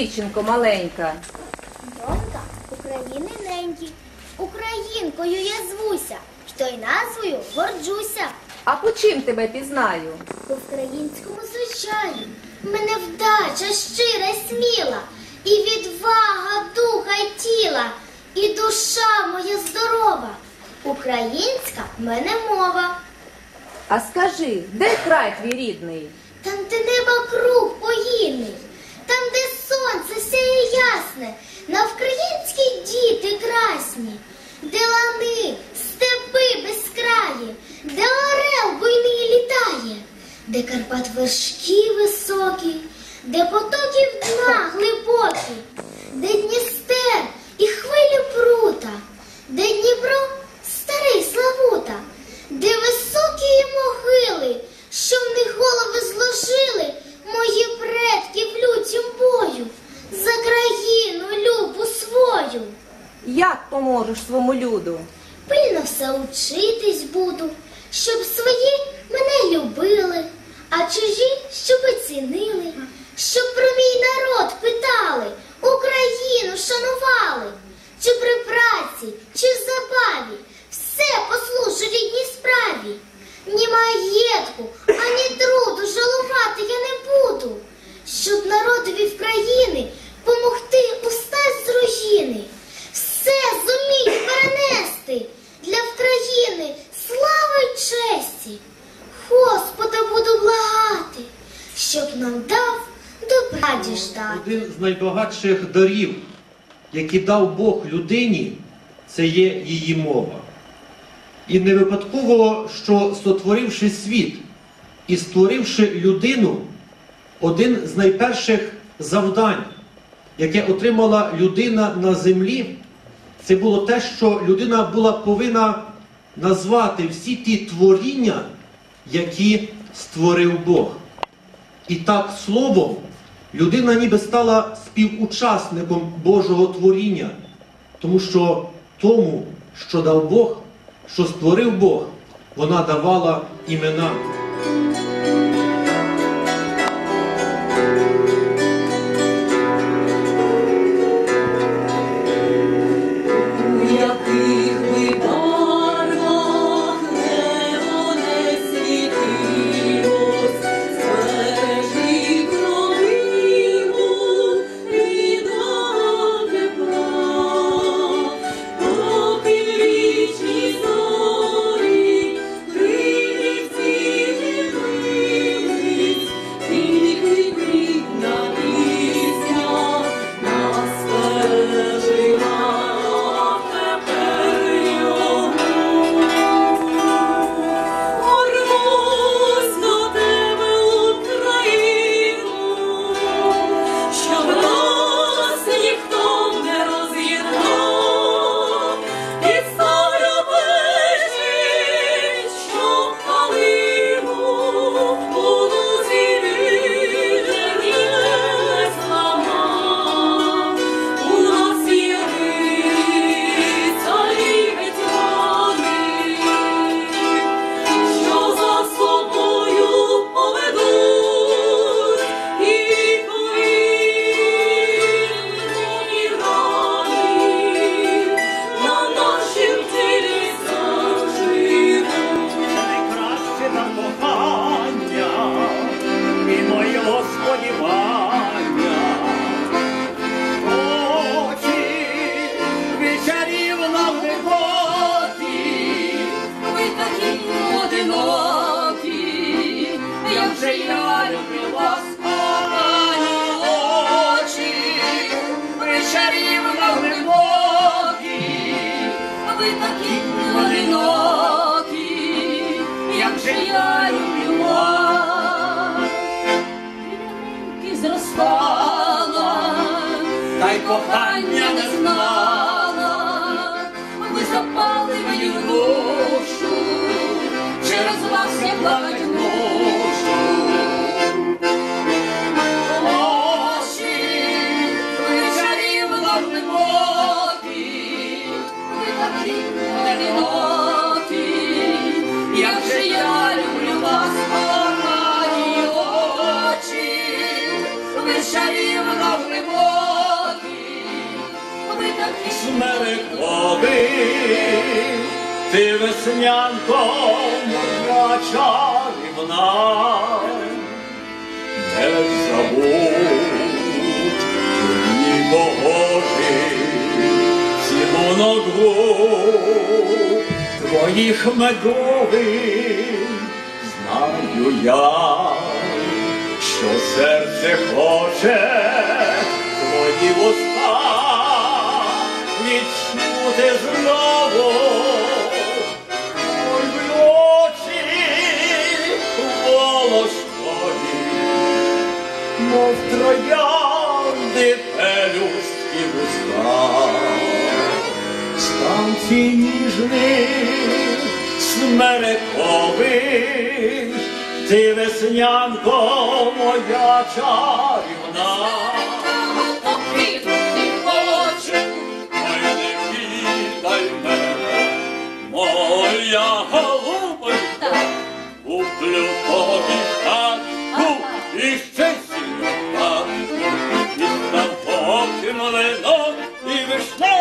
дівчинко маленька? Донька України неньки. Українкою я звуся, що й назвою горджуся. А по чим тебе пізнаю? По українському звичаю мене вдача щира й сміла, і відвага духа й тіла, і душа моя здорова. Українська в мене мова. А скажи, де край твій рідний? Там, де неба круг поїний, там, де сонце сяє ясне, на українські діти красні, де лани, степи безкраї, де орел буйний літає, де Карпат вершки високі, де потоків дна глибокі, де Дністер і хвилі прута, де Дніпро старий Славута, período? Plinação T найбагатших дарів, які дав Бог людині, це є її мова. І не випадково, що сотворивши світ і створивши людину, один з найперших завдань, яке отримала людина на землі, це було те, що людина була повинна назвати всі ті творіння, які створив Бог. І так словом людина ніби стала співучасником Божого творіння, тому що тому, що дав Бог, що створив Бог, вона давала імена. Кохання не знала. ви запали мою душу, через вас я плакать ти веснянко моя чарівна, не забудь ні погожий сімонок губ твоїх медових знаю я, що серце хоче твої уста відчути знову. мов троянди пелюшки вузла, стан ці ніжних смерекових, ти веснянко моя чарівна. Моя Salon, überschneiden.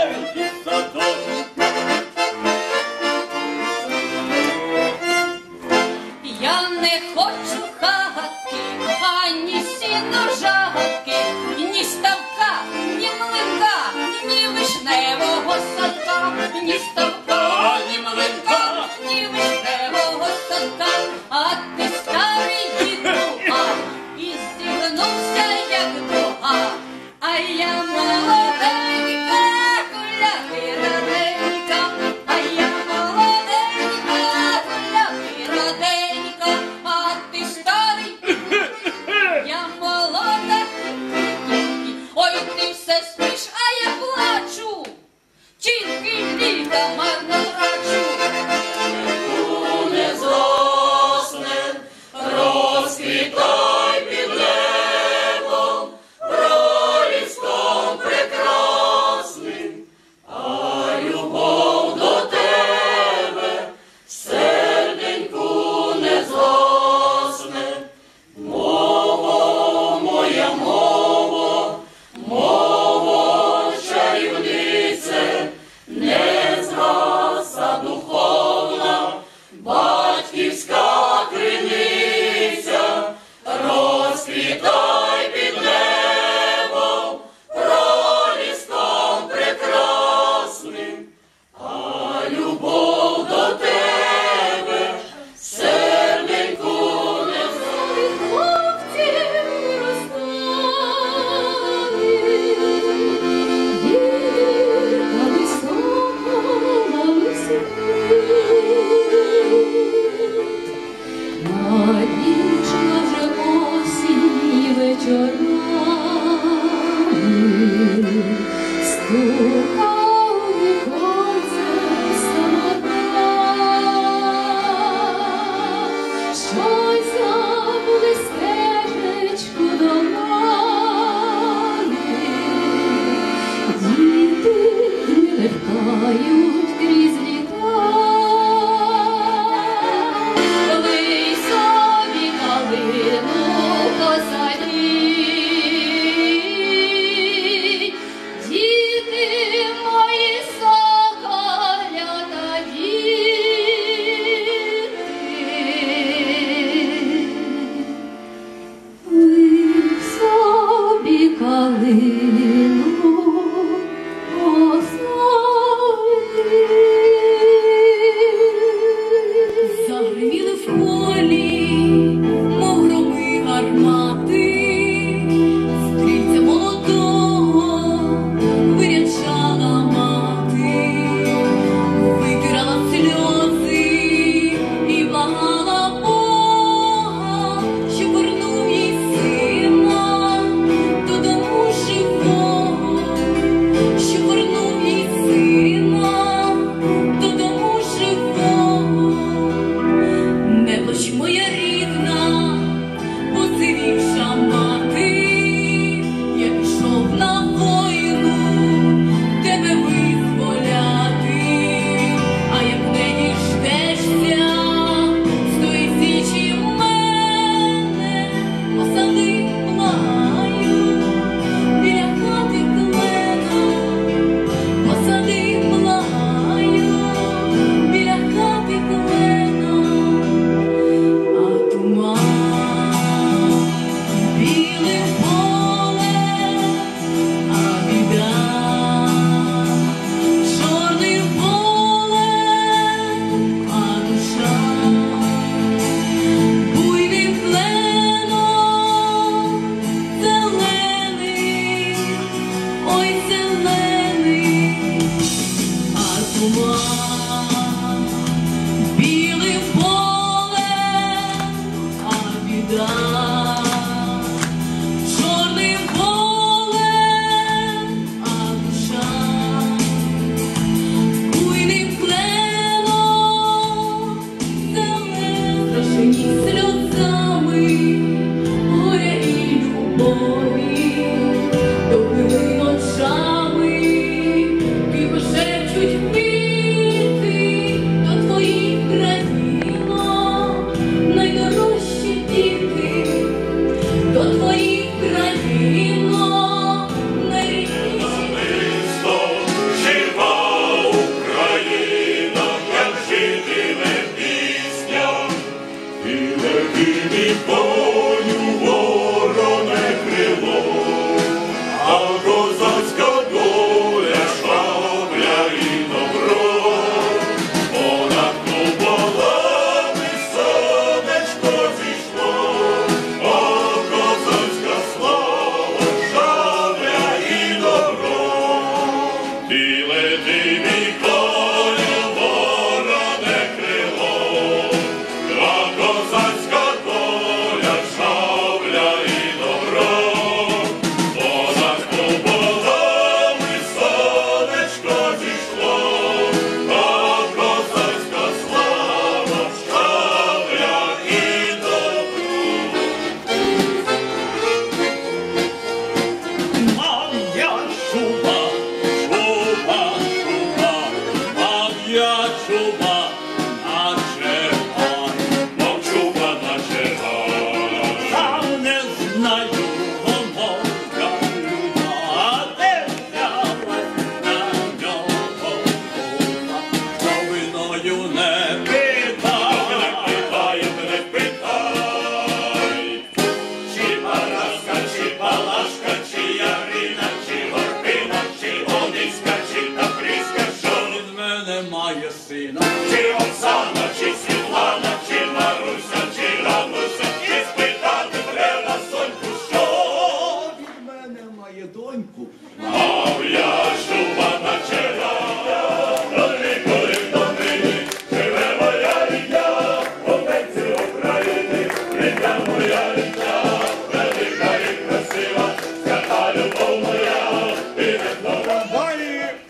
的。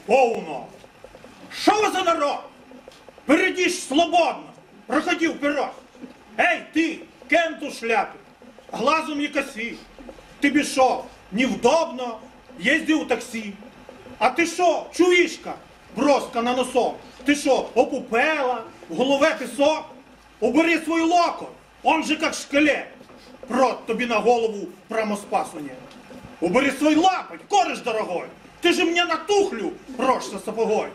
Повно. Що ви за народ? Перейдіть свободно, проходи вперед. Ей, ти, кенту шляпи, глазом якосі. Тобі що, невдобно? Їздив у таксі. А ти що, чуїшка, броска на носок? Ти що, опупела, в голове пісок? Убери свой локон, он же как шкелет. Прот тобі на голову прямо спасу нет. Убери свой лапоть, кореш дорогой. Ты же мне на тухлю рожься сапогой.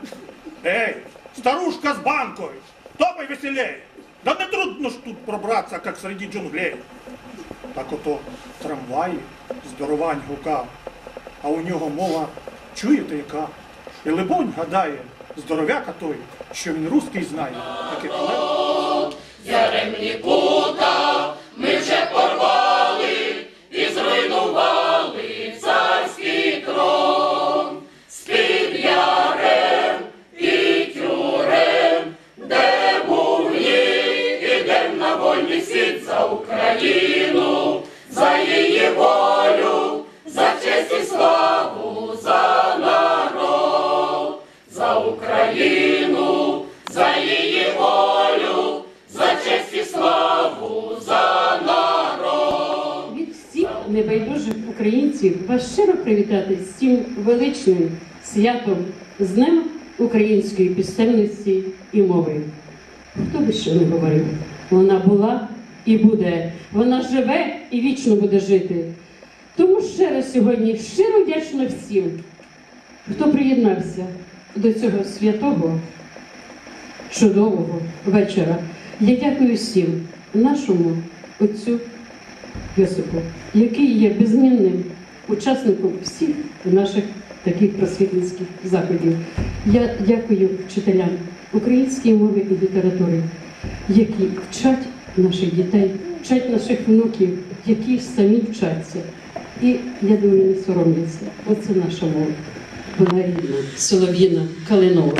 Эй, старушка с банкой, топай веселей. Да не трудно ж тут пробраться, как среди джунглей. Так ото в трамваї здоровань гукав, а у нього мова чуєте яка? І либонь гадає, здоровяка той, що він русський знає, таке пле. Ми вже вольний світ за Україну, за її волю, за честь і славу, за народ, за Україну, за її волю, за честь і славу, за народ. Від всіх небайдужих українців вас щиро привітати з цим величним святом з Днем української писемності і мови. Хто би що не говорив, вона була і буде, вона живе і вічно буде жити. Тому ще раз сьогодні щиро вдячна всім, хто приєднався до цього святого чудового вечора. Я дякую всім нашому отцю Йосипу, який є безмінним учасником всіх наших таких просвітницьких заходів. Я дякую вчителям української мови і літератури, які вчать наших дітей, вчать наших внуків, які самі вчаться. І я думаю, не соромляться. Оце наша мова. Рідна, солов'їна, калинова.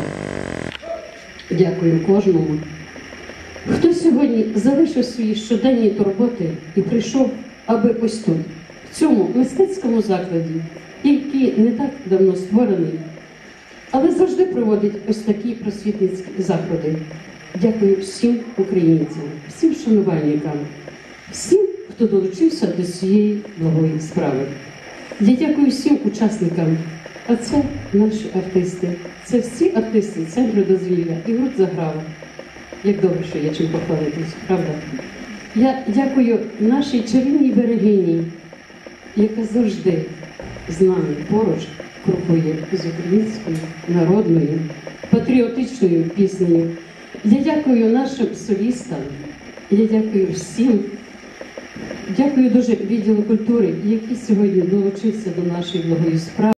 Дякую кожному. Хто сьогодні залишив свої щоденні турботи і прийшов, аби ось тут, в цьому мистецькому закладі, який не так давно створений, але завжди проводить ось такі просвітницькі заходи. Дякую всім українцям, всім шанувальникам, всім, хто долучився до цієї благої справи. Я дякую всім учасникам. А це наші артисти. Це всі артисти центру дозвілля і гурт заграва. Як добре, що є чим похвалитись, правда? Я дякую нашій чарівній берегині, яка завжди з нами поруч крокує з українською народною патріотичною піснею. Я дякую нашим солістам, я дякую всім. Дякую дуже відділу культури, який сьогодні долучився до нашої благої справи.